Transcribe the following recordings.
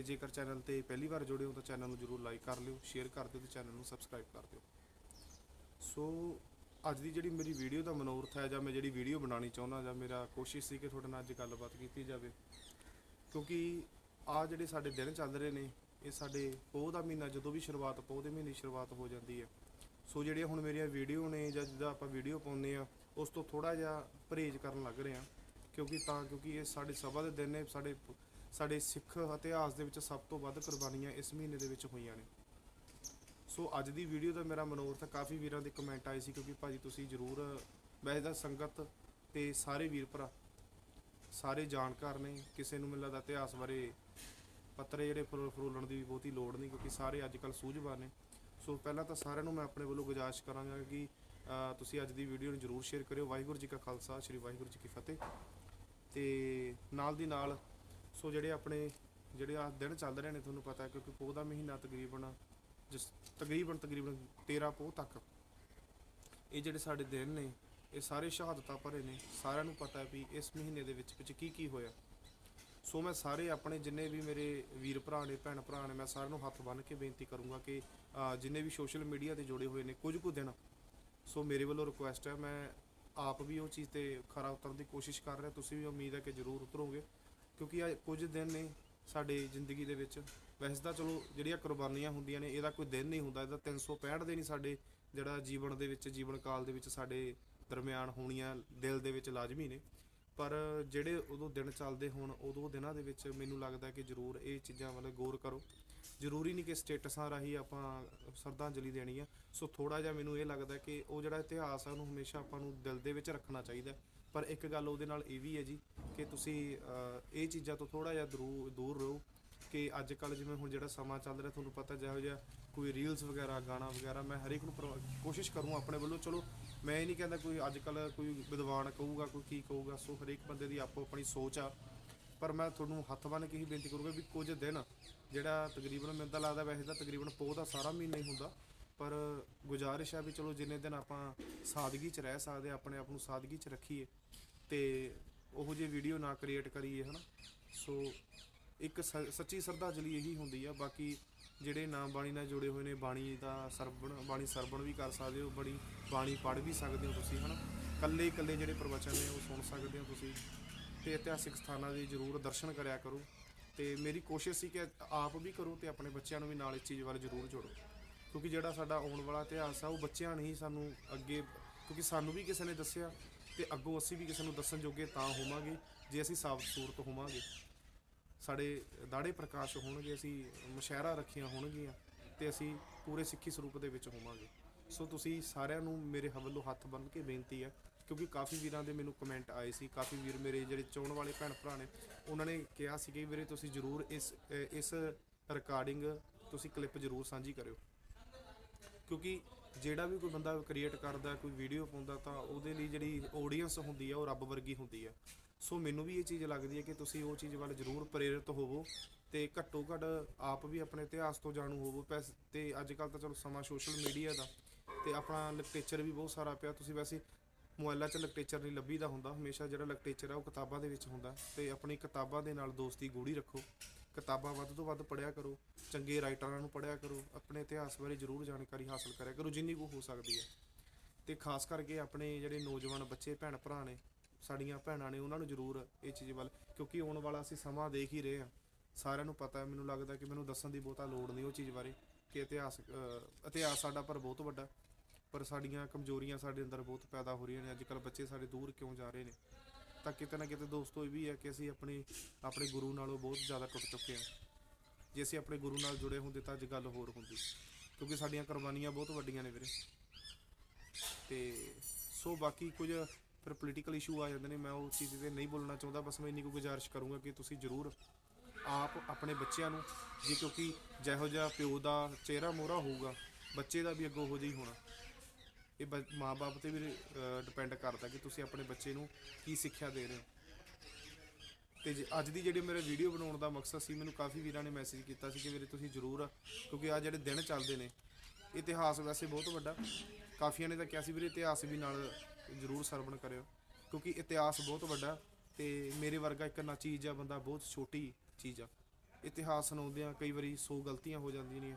ਤੇ ਜੇਕਰ ਚੈਨਲ ਤੇ ਪਹਿਲੀ ਵਾਰ ਜੁੜੇ ਹੋ ਤਾਂ ਚੈਨਲ ਨੂੰ ਜਰੂਰ ਲਾਈਕ ਕਰ ਲਿਓ, ਸ਼ੇਅਰ ਕਰ ਦਿਓ ਤੇ ਚੈਨਲ ਨੂੰ ਸਬਸਕ੍ਰਾਈਬ ਕਰ ਦਿਓ। ਸੋ, ਅੱਜ ਦੀ ਜਿਹੜੀ ਮੇਰੀ ਵੀਡੀਓ ਦਾ ਮਨੋਰਥ ਹੈ ਜਾਂ ਮੈਂ ਜਿਹੜੀ ਵੀਡੀਓ ਬਣਾਉਣੀ ਚਾਹੁੰਦਾ ਜਾਂ ਮੇਰਾ ਕੋਸ਼ਿਸ਼ ਸੀ ਕਿ ਤੁਹਾਡੇ ਨਾਲ ਅੱਜ ਗੱਲਬਾਤ ਕੀਤੀ ਜਾਵੇ, ਕਿਉਂਕਿ ਆ ਜਿਹੜੇ ਸਾਡੇ ਦਿਨ ਚੱਲ ਰਹੇ ਨੇ, ਇਹ ਸਾਡੇ ਪੋਹ ਦਾ ਮਹੀਨਾ, ਜਦੋਂ ਵੀ ਸ਼ੁਰੂਆਤ ਪੋਹ ਦੇ ਮਹੀਨੇ ਸ਼ੁਰੂਆਤ ਹੋ ਜਾਂਦੀ ਹੈ। ਸੋ ਜਿਹੜੀਆਂ ਹੁਣ ਮੇਰੀਆਂ ਵੀਡੀਓ ਨੇ ਜਾਂ ਜਿੱਦਾਂ ਆਪਾਂ ਵੀਡੀਓ ਪਾਉਂਦੇ ਆ ਉਸ ਤੋਂ ਥੋੜਾ ਜਿਹਾ ਪਰਹੇਜ਼ ਕਰਨ ਲੱਗ ਰਹੇ ਆ ਕਿਉਂਕਿ ਤਾਂ, ਕਿਉਂਕਿ ਇਹ ਸਾਡੇ ਸਭਾ ਦੇ ਦਿਨ ਨੇ, ਸਾਡੇ ਸਾਡੇ ਸਿੱਖ ਇਤਿਹਾਸ ਦੇ ਵਿੱਚ ਸਭ ਤੋਂ ਵੱਧ ਕੁਰਬਾਨੀਆਂ ਇਸ ਮਹੀਨੇ ਦੇ ਵਿੱਚ ਹੋਈਆਂ ਨੇ। ਸੋ ਅੱਜ ਦੀ ਵੀਡੀਓ ਦਾ ਮੇਰਾ ਮਨੋਰਥ ਕਾਫੀ ਵੀਰਾਂ ਦੇ ਕਮੈਂਟ ਆਏ ਸੀ ਕਿਉਂਕਿ ਭਾਜੀ ਤੁਸੀਂ ਜਰੂਰ ਵੈਸੇ ਤਾਂ ਸੰਗਤ ਤੇ ਸਾਰੇ ਵੀਰ ਭਰਾ, ਸਾਰੇ ਜਾਣਕਾਰ ਨੇ, ਕਿਸੇ ਨੂੰ ਮੈਨੂੰ ਲੱਗਦਾ ਇਤਿਹਾਸ ਬਾਰੇ ਪੱਤਰੇ ਜਿਹੜੇ ਫਰੋ- ਫਰੋਲਣ ਦੀ ਵੀ ਬਹੁਤੀ ਲੋੜ ਨਹੀਂ ਕਿਉਂਕਿ ਸਾਰੇ ਅੱਜ ਕੱਲ ਸੂਝਵਾਨ ਨੇ। ਸੋ ਪਹਿਲਾਂ ਤਾਂ ਸਾਰਿਆਂ ਨੂੰ ਮੈਂ ਆਪਣੇ ਵੱਲੋਂ ਗੁਜਾਰਿਸ਼ ਕਰਾਂਗਾ ਕਿ ਤੁਸੀਂ ਅੱਜ ਦੀ ਵੀਡੀਓ ਨੂੰ ਜਰੂਰ ਸ਼ੇਅਰ ਕਰਿਓ। ਵਾਹਿਗੁਰੂ ਜੀ ਕਾ ਖਾਲਸਾ, ਸ੍ਰੀ ਵਾਹਿਗੁਰੂ ਜੀ ਕੀ ਫਤਿਹ। ਤੇ ਨਾਲ ਦੀ ਨਾਲ ਸੋ ਜਿਹੜੇ ਆਪਣੇ, ਜਿਹੜੇ ਆ ਦਿਨ ਚੱਲ ਰਹੇ ਨੇ ਤੁਹਾਨੂੰ ਪਤਾ ਕਿਉਂਕਿ ਪੋਹ ਦਾ ਮਹੀਨਾ ਤਕਰੀਬਨ, ਜਿਸ ਤਕਰੀਬਨ ਤਕਰੀਬਨ 13 ਪੋਹ ਤੱਕ। ਇਹ ਜਿਹੜੇ ਸਾਡੇ ਦਿਨ ਨੇ, ਇਹ ਸਾਰੇ ਸ਼ਹਾਦਤਾਂ ਭਰੇ ਨੇ। ਸਾਰਿਆਂ ਨੂੰ ਪਤਾ ਵੀ ਇਸ ਮਹੀਨੇ ਦੇ ਵਿੱਚ ਵਿੱਚ ਕੀ ਕੀ ਹੋਇਆ। ਸੋ ਮੈਂ ਸਾਰੇ ਆਪਣੇ ਜਿੰਨੇ ਵੀ ਮੇਰੇ ਵੀਰ ਭਰਾ ਨੇ, ਭੈਣ ਭਰਾ ਨੇ, ਮੈਂ ਸਾਰਿਆਂ ਨੂੰ ਹੱਥ ਬੰਨ੍ਹ ਕੇ ਬੇਨਤੀ ਕਰੂੰਗਾ ਕਿ ਜਿੰਨੇ ਵੀ ਸੋਸ਼ਲ ਮੀਡੀਆ ਤੇ ਜੁੜੇ ਹੋਏ ਨੇ ਕੁਝ ਕੁ ਦਿਨ। ਸੋ ਮੇਰੇ ਵੱਲੋਂ ਰਿਕੁਐਸਟ ਹੈ, ਮੈਂ ਆਪ ਵੀ ਉਹ ਚੀਜ਼ ਤੇ ਖਰਾ ਉਤਰਨ ਦੀ ਕੋਸ਼ਿਸ਼ ਕਰ ਰਿਹਾ। ਤੁਸੀਂ ਵੀ ਉਮੀਦ ਹੈ ਕਿ ਜ਼ਰੂਰ ਉਤਰੋਗੇ। ਕਿਉਂਕਿ ਆ ਕੁਝ ਦਿਨ ਨੇ ਸਾਡੇ ਜ਼ਿੰਦਗੀ ਦੇ ਵਿੱਚ। ਵੈਸੇ ਤਾਂ ਚਲੋ ਜਿਹੜੀਆਂ ਕੁਰਬਾਨੀਆਂ ਹੁੰਦੀਆਂ ਨੇ, ਇਹਦਾ ਕੋਈ ਦਿਨ ਨਹੀਂ ਹੁੰਦਾ, ਇਹਦਾ 365 ਦਿਨ ਹੀ ਸਾਡੇ ਜਿਹੜਾ ਜੀਵਨ ਦੇ ਵਿੱਚ, ਜੀਵਨ ਕਾਲ ਦੇ ਵਿੱਚ ਸਾਡੇ ਦਰਮਿਆਨ ਹੋਣੀਆਂ ਦਿਲ ਦੇ ਵਿੱਚ ਲਾਜ਼ਮੀ ਨੇ। ਪਰ ਜਿਹੜੇ ਉਦੋਂ ਦਿਨ ਚੱਲਦੇ ਹੋਣ, ਉਦੋਂ ਦਿਨਾਂ ਦੇ ਵਿੱਚ ਮੈਨੂੰ ਲੱਗਦਾ ਕਿ ਜ਼ਰੂਰ ਇਹ ਚੀਜ਼ਾਂ ਵੱਲ ਗੌਰ ਕਰੋ। ਜ਼ਰੂਰੀ ਨਹੀਂ ਕਿ ਸਟੇਟਸਾਂ ਰਾਹੀਂ ਆਪਾਂ ਸ਼ਰਧਾਂਜਲੀ ਦੇਣੀ ਆ। ਸੋ ਥੋੜਾ ਜਿਹਾ ਮੈਨੂੰ ਇਹ ਲੱਗਦਾ ਕਿ ਉਹ ਜਿਹੜਾ ਇਤਿਹਾਸ ਆ, ਉਹਨੂੰ ਹਮੇਸ਼ਾ ਆਪਾਂ ਨੂੰ ਦਿਲ ਦੇ ਵਿੱਚ ਰੱਖਣਾ ਚਾਹੀਦਾ। ਪਰ ਇੱਕ ਗੱਲ ਉਹਦੇ ਨਾਲ ਇਹ ਵੀ ਹੈ ਜੀ ਕਿ ਤੁਸੀਂ ਇਹ ਚੀਜ਼ਾਂ ਤੋਂ ਥੋੜਾ ਜਿਹਾ ਦੂਰ ਦੂਰ ਰਹੋ ਕਿ ਅੱਜ ਕੱਲ ਜਿਵੇਂ ਹੁਣ ਜਿਹੜਾ ਸਮਾਂ ਚੱਲ ਰਿਹਾ ਤੁਹਾਨੂੰ ਪਤਾ ਜਿਹੋ ਜਿਹਾ ਕੋਈ ਰੀਲਸ ਵਗੈਰਾ, ਗਾਣਾ ਵਗੈਰਾ ਮੈਂ ਹਰੇਕ ਨੂੰ ਪ੍ਰਵਾ- ਕੋਸ਼ਿਸ਼ ਕਰੂੰ ਆਪਣੇ ਵੱਲੋਂ, ਚਲੋ ਮੈਂ ਇਹ ਨਹੀਂ ਕਹਿੰਦਾ ਕੋਈ ਅੱਜ ਕੱਲ ਕੋਈ ਵਿਦਵਾਨ ਕਹੂਗਾ, ਕੋਈ ਕੀ ਕਹੂਗਾ, ਸੋ ਹਰੇਕ ਬੰਦੇ ਦੀ ਆਪੋ ਆਪਣੀ ਸੋਚ ਆ। ਪਰ ਮੈਂ ਤੁਹਾਨੂੰ ਹੱਥ ਬੰਨ੍ਹ ਕੇ ਹੀ ਬੇਨਤੀ ਕਰੂੰਗਾ ਵੀ ਕੁਝ ਦਿਨ ਜਿਹੜਾ ਤਕਰੀਬਨ ਮੈਨੂੰ ਤਾਂ ਲੱਗਦਾ ਵੈਸੇ ਤਾਂ ਤਕਰੀਬਨ ਪੋਹ ਦਾ ਸਾਰਾ ਮਹੀਨਾ ਹੀ ਹੁੰਦਾ ਪਰ ਗੁਜ਼ਾਰਿਸ਼ ਆ ਵੀ ਚਲੋ ਜਿੰਨੇ ਦਿਨ ਆਪਾਂ ਸਾਦਗੀ 'ਚ ਰਹਿ ਸਕਦੇ ਹਾਂ, ਆਪਣੇ ਆਪ ਨੂੰ ਸਾਦਗੀ 'ਚ ਰੱਖੀਏ ਤੇ ਉਹੋ ਜਿਹੀ ਵੀਡੀਓ ਨਾ ਕ੍ਰੀਏਟ ਕਰੀਏ ਹਨਾ? ਸੋ ਇੱਕ ਸ- ਸੱਚੀ ਸ਼ਰਧਾਂਜਲੀ ਇਹੀ ਹੁੰਦੀ ਆ ਬਾਕੀ ਜਿਹੜੇ ਨਾਮ ਬਾਣੀ ਨਾਲ ਜੁੜੇ ਹੋਏ ਨੇ ਬਾਣੀ ਦਾ ਸਰਵਣ ਬਾਣੀ ਸਰਵਣ ਵੀ ਕਰ ਸਕਦੇ ਹੋ ਬੜੀ ਬਾਣੀ ਪੜ੍ਹ ਵੀ ਸਕਦੇ ਹੋ ਤੁਸੀਂ ਹਨਾ? ਕੱਲੇ ਕੱਲੇ ਜਿਹੜੇ ਪ੍ਰਵਚਨ ਨੇ ਉਹ ਸੁਣ ਸਕਦੇ ਹੋ ਤੁਸੀਂ ਤੇ ਇਤਿਹਾਸਿਕ ਸਥਾਨਾਂ ਦੇ ਜ਼ਰੂਰ ਦਰਸ਼ਨ ਕਰਿਆ ਕਰੋ ਤੇ ਮੇਰੀ ਕੋਸ਼ਿਸ਼ ਸੀ ਕਿ ਆਪ ਵੀ ਕਰੋ ਤੇ ਆਪਣੇ ਬੱਚਿਆਂ ਨੂੰ ਵੀ ਨਾਲ ਇਸ ਚੀਜ਼ ਵੱਲ ਜ਼ਰੂਰ ਜੋੜੋ। ਕਿਉਂਕਿ ਜਿਹੜਾ ਸਾਡਾ ਆਉਣ ਵਾਲਾ ਇਤਿਹਾਸ ਆ, ਉਹ ਬੱਚਿਆਂ ਨੇ ਹੀ ਸਾਨੂੰ ਅੱਗੇ, ਕਿਉਂਕਿ ਸਾਨੂੰ ਵੀ ਕਿਸੇ ਨੇ ਦੱਸਿਆ ਤੇ ਅੱਗੋਂ ਅਸੀਂ ਵੀ ਕਿਸੇ ਨੂੰ ਦੱਸਣ ਜੋਗੇ ਤਾਂ ਹੋਵਾਂਗੇ, ਜੇ ਅਸੀਂ ਸਾਫ਼ ਸੂਰਤ ਹੋਵਾਂਗੇ। ਸਾਡੇ ਦਾੜੇ ਪ੍ਰਕਾਸ਼ ਹੋਣਗੇ, ਅਸੀਂ ਮੁਸ਼ਹਿਰਾ ਰੱਖੀਆਂ ਹੋਣਗੀਆਂ ਤੇ ਅਸੀਂ ਪੂਰੇ ਸਿੱਖੀ ਸਰੂਪ ਦੇ ਵਿੱਚ ਹੋਵਾਂਗੇ। ਸੋ ਤੁਸੀਂ ਸਾਰਿਆਂ ਨੂੰ ਮੇਰੇ ਵੱਲੋਂ ਹੱਥ ਬੰਨ੍ਹ ਕੇ ਬੇਨਤੀ ਹੈ ਕਿਉਂਕਿ ਕਾਫੀ ਵੀਰਾਂ ਦੇ ਮੈਨੂੰ ਕਮੈਂਟ ਆਏ ਸੀ, ਕਾਫੀ ਵੀਰ ਮੇਰੇ ਜਿਹੜੇ ਚਾਹਣ ਵਾਲੇ ਭੈਣ ਭਰਾ ਨੇ, ਉਹਨਾਂ ਨੇ ਕਿਹਾ ਸੀ ਕਿ ਵੀਰੇ ਤੁਸੀਂ ਜਰੂਰ ਇਸ ਇਸ ਰਿਕਾਰਡਿੰਗ ਤੁਸੀਂ ਕਲਿੱਪ ਜਰੂਰ ਸਾਂਝੀ ਕਰਿਓ। ਕਿਉਂਕਿ ਜਿਹੜਾ ਵੀ ਕੋਈ ਬੰਦਾ ਕ੍ਰੀਏਟ ਕਰਦਾ, ਕੋਈ ਵੀਡੀਓ ਪਾਉਂਦਾ ਤਾਂ ਉਹਦੇ ਲਈ ਜਿਹੜੀ ਆਡੀਅנס ਹੁੰਦੀ ਆ, ਉਹ ਰੱਬ ਵਰਗੀ ਹੁੰਦੀ ਆ। ਸੋ ਮੈਨੂੰ ਵੀ ਇਹ ਚੀਜ਼ ਲੱਗਦੀ ਹੈ ਕਿ ਤੁਸੀਂ ਉਹ ਚੀਜ਼ ਵੱਲ ਜ਼ਰੂਰ ਪ੍ਰੇਰਿਤ ਹੋਵੋ ਤੇ ਘੱਟੋ ਘੱਟ ਆਪ ਵੀ ਆਪਣੇ ਇਤਿਹਾਸ ਤੋਂ ਜਾਣੂ ਹੋਵੋ। ਪੈਸ- ਤੇ ਅੱਜ ਕੱਲ ਤਾਂ ਚਲੋ ਸਮਾਂ ਸੋਸ਼ਲ ਮੀਡੀਆ ਦਾ ਤੇ ਆਪਣਾ ਲਿਟਰੇਚਰ ਵੀ ਬਹੁਤ ਸਾਰਾ ਪਿਆ। ਤੁਸੀਂ ਵੈਸੇ ਮੋਬਾਈਲਾਂ 'ਚ ਲਿਟਰੇਚਰ ਨਹੀਂ ਲੱਭੀਦਾ ਹੁੰਦਾ। ਹਮੇਸ਼ਾ ਜਿਹੜਾ ਲਿਟਰੇਚਰ ਆ ਉਹ ਕਿਤਾਬਾਂ ਦੇ ਵਿੱਚ ਹੁੰਦਾ। ਤੇ ਆਪਣੀ ਕਿਤਾਬਾਂ ਦੇ ਨਾਲ ਦੋਸਤੀ ਗੂੜੀ ਰੱਖੋ। ਕਿਤਾਬਾਂ ਵੱਧ ਤੋਂ ਵੱਧ ਪੜ੍ਹਿਆ ਕਰੋ, ਚੰਗੇ ਰਾਈਟਰਾਂ ਨੂੰ ਪੜ੍ਹਿਆ ਕਰੋ, ਆਪਣੇ ਇਤਿਹਾਸ ਬਾਰੇ ਜ਼ਰੂਰ ਜਾਣਕਾਰੀ ਹਾਸਲ ਕਰਿਆ ਕਰੋ, ਜਿੰਨੀ ਕੁ ਹੋ ਸਕਦੀ ਹੈ। ਤੇ ਖਾਸ ਕਰਕੇ ਆਪਣੇ ਜਿਹੜੇ ਨੌਜਵਾਨ ਬੱਚੇ, ਭੈਣ ਭਰਾ ਨੇ, ਸਾਡੀਆਂ ਭੈਣਾਂ ਨੇ, ਉਹਨਾਂ ਨੂੰ ਜ਼ਰੂਰ ਇਹ ਚੀਜ਼ ਵੱਲ, ਕਿਉਂਕਿ ਆਉਣ ਵਾਲਾ ਅਸੀਂ ਸਮਾਂ ਦੇਖ ਹੀ ਰਹੇ ਹਾਂ। ਸਾਰਿਆਂ ਨੂੰ ਪਤਾ ਹੈ, ਮੈਨੂੰ ਲੱਗਦਾ ਕਿ ਮੈਨੂੰ ਦੱਸਣ ਦੀ ਬਹੁਤਾ ਲੋੜ ਨਹੀਂ ਉਹ ਚੀਜ਼ ਬਾਰੇ, ਕਿ ਇਤਿਹਾਸ ਇਤਿਹਾਸ ਸਾਡਾ ਪਰ ਬਹੁਤ ਵੱਡਾ ਪਰ ਸਾਡੀਆਂ ਕਮਜ਼ੋਰੀਆਂ ਸਾਡੇ ਅੰਦਰ ਬਹੁਤ ਪੈਦਾ ਹੋ ਰਹੀਆਂ ਨੇ, ਅੱਜ ਕੱਲ੍ਹ ਬੱਚੇ ਸਾਡੇ ਦੂਰ ਕਿਉਂ ਜਾ ਰਹੇ ਨੇ? ਤਾਂ ਕਿਤੇ ਨਾ ਕਿਤੇ ਦੋਸਤੋ ਇਹ ਵੀ ਹੈ ਕਿ ਅਸੀਂ ਆਪਣੇ ਆਪਣੇ ਗੁਰੂ ਨਾਲੋਂ ਬਹੁਤ ਜ਼ਿਆਦਾ ਟੁੱਟ ਚੁੱਕੇ ਹਾਂ ਜੇ ਅਸੀਂ ਆਪਣੇ ਗੁਰੂ ਨਾਲ ਜੁੜੇ ਹੁੰਦੇ ਤਾਂ ਅੱਜ ਗੱਲ ਹੋਰ ਹੁੰਦੀ। ਕਿਉਂਕਿ ਸਾਡੀਆਂ ਕੁਰਬਾਨੀਆਂ ਬਹੁਤ ਵੱਡੀਆਂ ਨੇ ਵੀਰੇ। ਤੇ ਸੋ ਬਾਕੀ ਕੁਝ ਫਿਰ ਪੋਲੀਟੀਕਲ ਇਸ਼ੂ ਆ ਜਾਂਦੇ ਨੇ, ਮੈਂ ਉਹ ਚੀਜ਼ ਤੇ ਨਹੀਂ ਬੋਲਣਾ ਚਾਹੁੰਦਾ, ਬਸ ਮੈਂ ਇੰਨੀ ਕੁ ਗੁਜ਼ਾਰਿਸ਼ ਕਰੂੰਗਾ ਕਿ ਤੁਸੀਂ ਜ਼ਰੂਰ ਆਪ ਆਪਣੇ ਬੱਚਿਆਂ ਨੂੰ, ਜੇ ਕਿਉਂਕਿ ਜਿਹੋ ਜਿਹਾ ਪਿਓ ਦਾ ਚਿਹਰਾ ਮੋਹਰਾ ਹੋਊਗਾ, ਬੱਚੇ ਦਾ ਵੀ ਅੱਗੋਂ ਹੋ ਜਿਹਾ ਹੀ ਹੋਣਾ। ਇਹ ਮਾਪੇ ਤੇ ਵੀ ਡਿਪੈਂਡ ਕਰਦਾ ਕਿ ਤੁਸੀਂ ਆਪਣੇ ਬੱਚੇ ਨੂੰ ਕੀ ਸਿੱਖਿਆ ਦੇ ਰਹੇ ਹੋ। ਤੇ ਜੇ ਅੱਜ ਦੀ ਜਿਹੜੀ ਮੇਰੇ ਵੀਡੀਓ ਬਣਾਉਣ ਦਾ ਮਕਸਦ ਸੀ, ਮੈਨੂੰ ਕਾਫੀ ਵੀਰਾਂ ਨੇ ਮੈਸੇਜ ਕੀਤਾ ਸੀ ਕਿ ਵੀਰੇ ਤੁਸੀਂ ਜ਼ਰੂਰ ਕਿਉਂਕਿ ਆ ਜਿਹੜੇ ਦਿਨ ਚੱਲਦੇ ਨੇ, ਇਤਿਹਾਸ ਵੈਸੇ ਬਹੁਤ ਵੱਡਾ। ਕਾਫੀਆਂ ਨੇ ਤਾਂ ਕਿਹਾ ਸੀ ਵੀਰੇ ਇਤਿਹਾਸ ਵੀ ਨਾਲ ਜ਼ਰੂਰ ਸਰਵਣ ਕਰਿਓ, ਕਿਉਂਕਿ ਇਤਿਹਾਸ ਬਹੁਤ ਵੱਡਾ ਤੇ ਮੇਰੇ ਵਰਗਾ ਇੱਕ ਨਾ ਚੀਜ਼ ਆ ਬੰਦਾ ਬਹੁਤ ਛੋਟੀ ਚੀਜ਼ ਆ। ਇਤਿਹਾਸ ਸੁਣਾਉਂਦੇ ਆ ਕਈ ਵਾਰੀ 100 ਗਲਤੀਆਂ ਹੋ ਜਾਂਦੀਆਂ ਨੇ।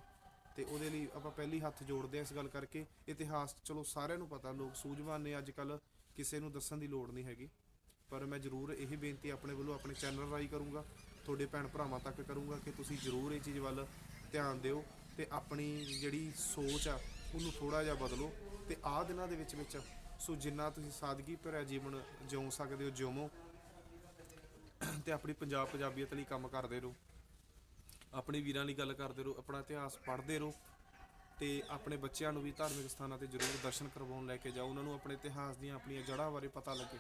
ਤੇ ਉਹਦੇ ਲਈ ਆਪਾਂ ਪਹਿਲੀ ਹੱਥ ਜੋੜਦੇ ਆ ਇਸ ਗੱਲ ਕਰਕੇ। ਇਤਿਹਾਸ, ਚਲੋ ਸਾਰਿਆਂ ਨੂੰ ਪਤਾ, ਲੋਕ ਸੂਝਵਾਨ ਨੇ ਅੱਜ ਕੱਲ ਕਿਸੇ ਨੂੰ ਦੱਸਣ ਦੀ ਲੋੜ ਨਹੀਂ ਹੈਗੀ। ਪਰ ਮੈਂ ਜ਼ਰੂਰ ਇਹ ਬੇਨਤੀ ਆਪਣੇ ਵੱਲੋਂ ਆਪਣੇ ਚੈਨਲ ਰਾਹੀਂ ਕਰੂੰਗਾ, ਤੁਹਾਡੇ ਭੈਣ ਭਰਾਵਾਂ ਤੱਕ ਕਰੂੰਗਾ ਕਿ ਤੁਸੀਂ ਜ਼ਰੂਰ ਇਹ ਚੀਜ਼ ਵੱਲ ਧਿਆਨ ਦਿਓ ਤੇ ਆਪਣੀ ਜਿਹੜੀ ਸੋਚ ਆ, ਉਹਨੂੰ ਥੋੜਾ ਜਿਹਾ ਬਦਲੋ ਤੇ ਆਹ ਦਿਨਾਂ ਦੇ ਵਿੱਚ ਵਿੱਚ, ਸੋ ਜਿੰਨਾ ਤੁਸੀਂ ਸਾਦਗੀ ਭਰਿਆ ਜੀਵਨ ਜਿਉ ਸਕਦੇ ਹੋ ਜਿਉਵੋ ਤੇ ਆਪਣੀ ਪੰਜਾਬ ਪੰਜਾਬੀਅਤ ਲਈ ਕੰਮ ਕਰਦੇ ਰਹੋ। ਆਪਣੇ ਵੀਰਾਂ ਲਈ ਗੱਲ ਕਰਦੇ ਰਹੋ, ਆਪਣਾ ਇਤਿਹਾਸ ਪੜ੍ਹਦੇ ਰਹੋ ਤੇ ਆਪਣੇ ਬੱਚਿਆਂ ਨੂੰ ਵੀ ਧਾਰਮਿਕ ਸਥਾਨਾਂ ਤੇ ਜ਼ਰੂਰ ਦਰਸ਼ਨ ਕਰਵਾਉਣ ਲੈ ਕੇ ਜਾਓ, ਉਹਨਾਂ ਨੂੰ ਆਪਣੇ ਇਤਿਹਾਸ ਦੀਆਂ ਆਪਣੀਆਂ ਜੜ੍ਹਾਂ ਬਾਰੇ ਪਤਾ ਲੱਗੇ।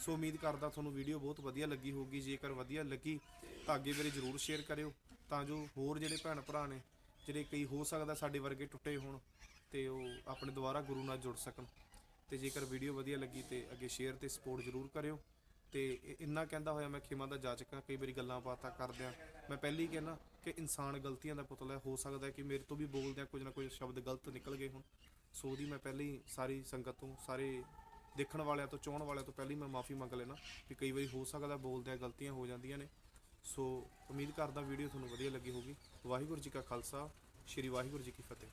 ਸੋ ਉਮੀਦ ਕਰਦਾ ਤੁਹਾਨੂੰ ਵੀਡੀਓ ਬਹੁਤ ਵਧੀਆ ਲੱਗੀ ਹੋਊਗੀ, ਜੇਕਰ ਵਧੀਆ ਲੱਗੀ ਤਾਂ ਅੱਗੇ ਮੇਰੇ ਜ਼ਰੂਰ ਸ਼ੇਅਰ ਕਰਿਓ, ਤਾਂ ਜੋ ਹੋਰ ਜਿਹੜੇ ਭੈਣ ਭਰਾ ਨੇ, ਜਿਹੜੇ ਕਈ ਹੋ ਸਕਦਾ ਸਾਡੇ ਵਰਗੇ ਟੁੱਟੇ ਹੋਣ ਤੇ ਉਹ ਆਪਣੇ ਦੁਆਰਾ ਗੁਰੂ ਨਾਲ ਜੁੜ ਸਕਣ। ਤੇ ਜੇਕਰ ਵੀਡੀਓ ਵਧੀਆ ਲੱਗੀ ਤੇ ਅੱਗੇ ਸ਼ੇਅਰ ਤੇ ਸਪੋਰਟ ਜ਼ਰੂਰ ਕਰਿਓ। ਤੇ ਇ- ਇੰਨਾ ਕਹਿੰਦਾ ਹੋਇਆ ਮੈਂ ਖਿਮਾ ਦਾ ਜਾਚਕ ਹਾਂ, ਕਈ ਵਾਰੀ ਗੱਲਾਂ ਬਾਤਾਂ ਕਰਦਿਆਂ ਮੈਂ ਪਹਿਲੀ ਕਹਿਣਾ ਕਿ ਇਨਸਾਨ ਗਲਤੀਆਂ ਦਾ ਪੁਤਲਾ ਹੈ। ਹੋ ਸਕਦਾ ਹੈ ਕਿ ਮੇਰੇ ਤੋਂ ਵੀ ਬੋਲਦਿਆਂ ਕੁਝ ਨਾ ਕੁਝ ਸ਼ਬਦ ਗਲਤ ਨਿਕਲ ਗਏ ਹੋਣ। ਸੋ ਉਹਦੀ ਮੈਂ ਪਹਿਲਾਂ ਹੀ ਸਾਰੀ ਸੰਗਤ ਤੋਂ, ਸਾਰੇ ਦੇਖਣ ਵਾਲਿਆਂ ਤੋਂ, ਚਾਹਣ ਵਾਲਿਆਂ ਤੋਂ ਪਹਿਲਾਂ ਹੀ ਮੈਂ ਮਾਫੀ ਮੰਗ ਲੈਣਾ ਕਿ ਕਈ ਵਾਰੀ ਹੋ ਸਕਦਾ ਬੋਲਦਿਆਂ ਗਲਤੀਆਂ ਹੋ ਜਾਂਦੀਆਂ ਨੇ। ਸੋ ਉਮੀਦ ਕਰਦਾ ਵੀਡੀਓ ਤੁਹਾਨੂੰ ਵਧੀਆ ਲੱਗੀ ਹੋਊਗੀ। ਵਾਹਿਗੁਰੂ ਜੀ ਕਾ ਖਾਲਸਾ, ਸ੍ਰੀ ਵਾਹਿਗੁਰੂ ਜੀ ਕੀ ਫਤਿਹ।